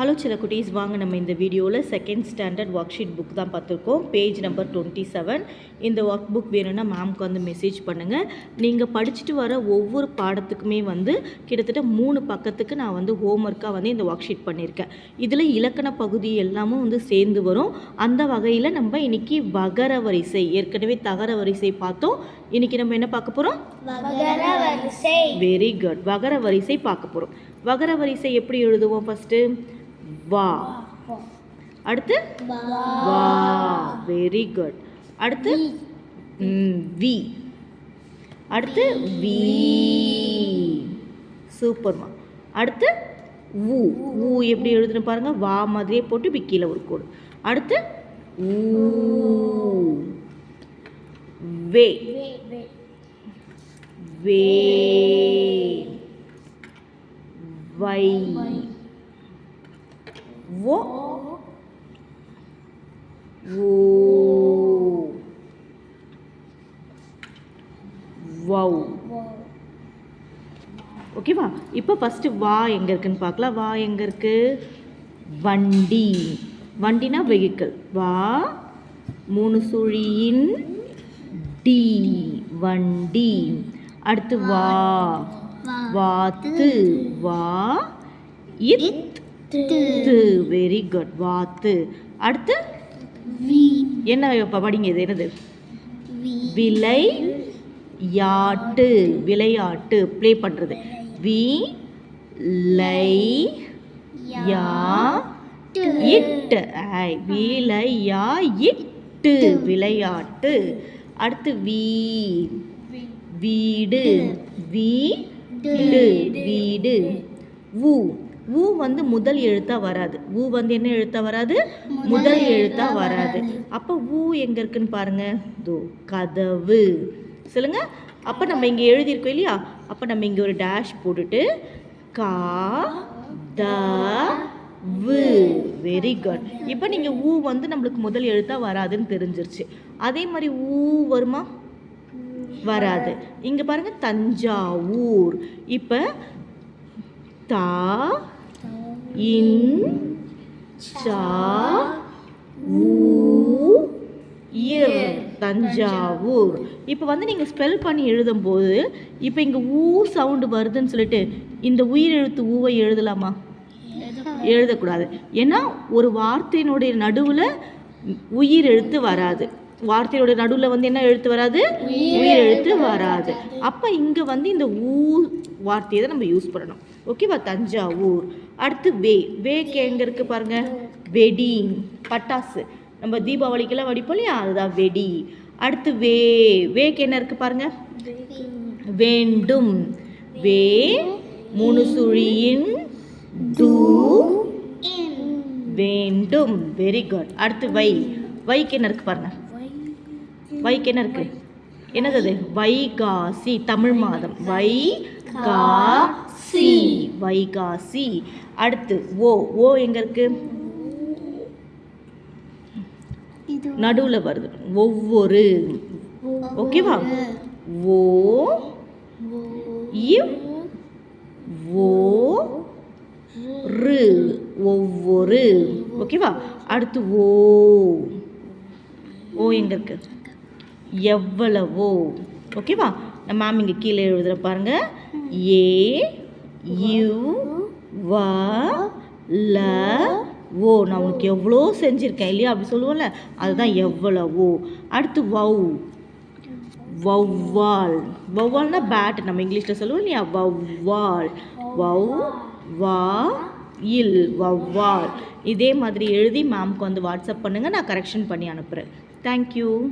Hello சில குட்டீஸ். வாங்க நம்ம இந்த வீடியோவில் second standard worksheet book தான் பார்த்துருக்கோம். பேஜ் நம்பர் டுவெண்ட்டி செவன் இந்த ஒர்க் புக் வேணும்னா மேம்க்கு வந்து மெசேஜ் பண்ணுங்கள் நீங்கள் படிச்சுட்டு வர ஒவ்வொரு பாடத்துக்குமே வந்து கிட்டத்தட்ட மூணு பக்கத்துக்கு நான் வந்து ஹோம்ஒர்க்காக வந்து இந்த ஒர்க் ஷீட் பண்ணியிருக்கேன் இதில் இலக்கண பகுதி எல்லாமும் வந்து சேர்ந்து வரும். அந்த வகையில் நம்ம இன்னைக்கு வகர வரிசை ஏற்கனவே தகர வரிசை பார்த்தோம். இன்னைக்கு நம்ம என்ன பார்க்க போகிறோம் வகர வரிசை. வெரி குட் வகர வரிசை பார்க்க போகிறோம் வகர வரிசை எப்படி எழுதுவோம் ஃபஸ்ட்டு வா. அடுத்து? வா. வெரி குட் அடுத்து? வி. அடுத்து? வி. சூப்பர்மா அடுத்து? ஊ ஊ எப்படி எழுதுன்னு பாருங்க? வா மாதிரியே போட்டு இப்படி கீழே ஒரு கோடு. அடுத்து? ஊ வே. வே. வை. Wo? Wo வௌ. ஓகேவா இப்போ ஃபஸ்ட்டு வா எங்கே இருக்குன்னு பார்க்கலாம் வா எங்கே இருக்கு? வண்டி. வண்டினா வெஹிக்கிள் வா. மூணு சுழியின் டி. வண்டி. அடுத்து வா. வாத்து. வா. இத். து வெரி குட் வாத்து. அடுத்து? என்ன படிங்க இது என்னது? விலை யாட்டு. விளையாட்டு. ப்ளே பண்ணுறது வி. லை யா இட்டு ஐ. விலை யா இட்டு. விளையாட்டு. அடுத்து வீ. வீடு. வீடு. வீடு. ஊ. ஊ வந்து முதல் எழுத்தா வராது. ஊ வந்து என்ன எழுத்தா வராது? முதல் எழுத்தா வராது. அப்போ ஊ எங்க இருக்குன்னு பாருங்க. தோ கதவு. சொல்லுங்க. அப்போ நம்ம இங்கே எழுதியிருக்கோம் இல்லையா? அப்போ நம்ம இங்கே ஒரு டேஷ் போட்டுட்டு கா த வு வெரி குட் இப்போ நீங்கள் ஊ வந்து நம்மளுக்கு முதல் எழுத்தா வராதுன்னு தெரிஞ்சிருச்சு. அதே மாதிரி ஊ வருமா? வராது. இங்க பாருங்க தஞ்சாவூர். இப்போ தா இன் சா ஊ இர் தஞ்சாவூர். இப்போ வந்து நீங்கள் ஸ்பெல் பண்ணி எழுதும்போது இப்போ இங்கே ஊ சவுண்டு வருதுன்னு சொல்லிட்டு இந்த உயிர் எழுத்து ஊவை எழுதலாமா? எழுதக்கூடாது. ஏன்னா ஒரு வார்த்தையினுடைய நடுவில் உயிர் எழுத்து வராது. வார்த்தையோட நடுவில் வந்து என்ன எழுத்து வராது? உயிர் எழுத்து வராது. அப்போ இங்கே வந்து இந்த ஊ வார்த்தையை தான் நம்ம யூஸ் பண்ணணும். ஓகேவா தஞ்சாவூர். அடுத்து வே வேக்கு எங்கே இருக்கு பாருங்க. வெடி பட்டாசு. நம்ம தீபாவளிக்கெல்லாம் வடிப்போம் இல்லையா? அதுதான் வெடி. அடுத்து வே வேக்கு என்ன இருக்கு பாருங்க? வேண்டும். வே முனுசுழியின் டூ வேண்டும். வெரி குட் அடுத்து வை. வைக்கு என்ன இருக்கு பாருங்க? வைக்கு என்ன இருக்கு? என்னது அது? வைகாசி தமிழ் மாதம். வை கா சி வைகாசி. அடுத்து ஓ ஓ எங்க இருக்கு? நடுவில் வருது. ஒவ்வொரு. ஓகேவா? ஓ ஓ ரு. ஒவ்வொரு. ஓகேவா? அடுத்து ஓ. ஓ எங்க இருக்கு? எவ்வளவோ. ஓகேவா? நம்ம மேம் இங்கே கீழே எழுதுற பாருங்க. ஏ யு வ ல ஓ. நான் உனக்கு எவ்வளோ செஞ்சுருக்கேன் இல்லையா? அப்படி சொல்லுவோம்ல. அதுதான் எவ்வளவோ. அடுத்து வவ் வௌவால். வௌவால்னா பேட் நம்ம இங்கிலீஷில் சொல்லுவோம் இல்லையா? வௌவால். வௌ வா இல். வௌவால். இதே மாதிரி எழுதி மேம்க்கு வந்து வாட்ஸ்அப் பண்ணுங்கள் நான் கரெக்ஷன் பண்ணி அனுப்புகிறேன் தேங்க்யூ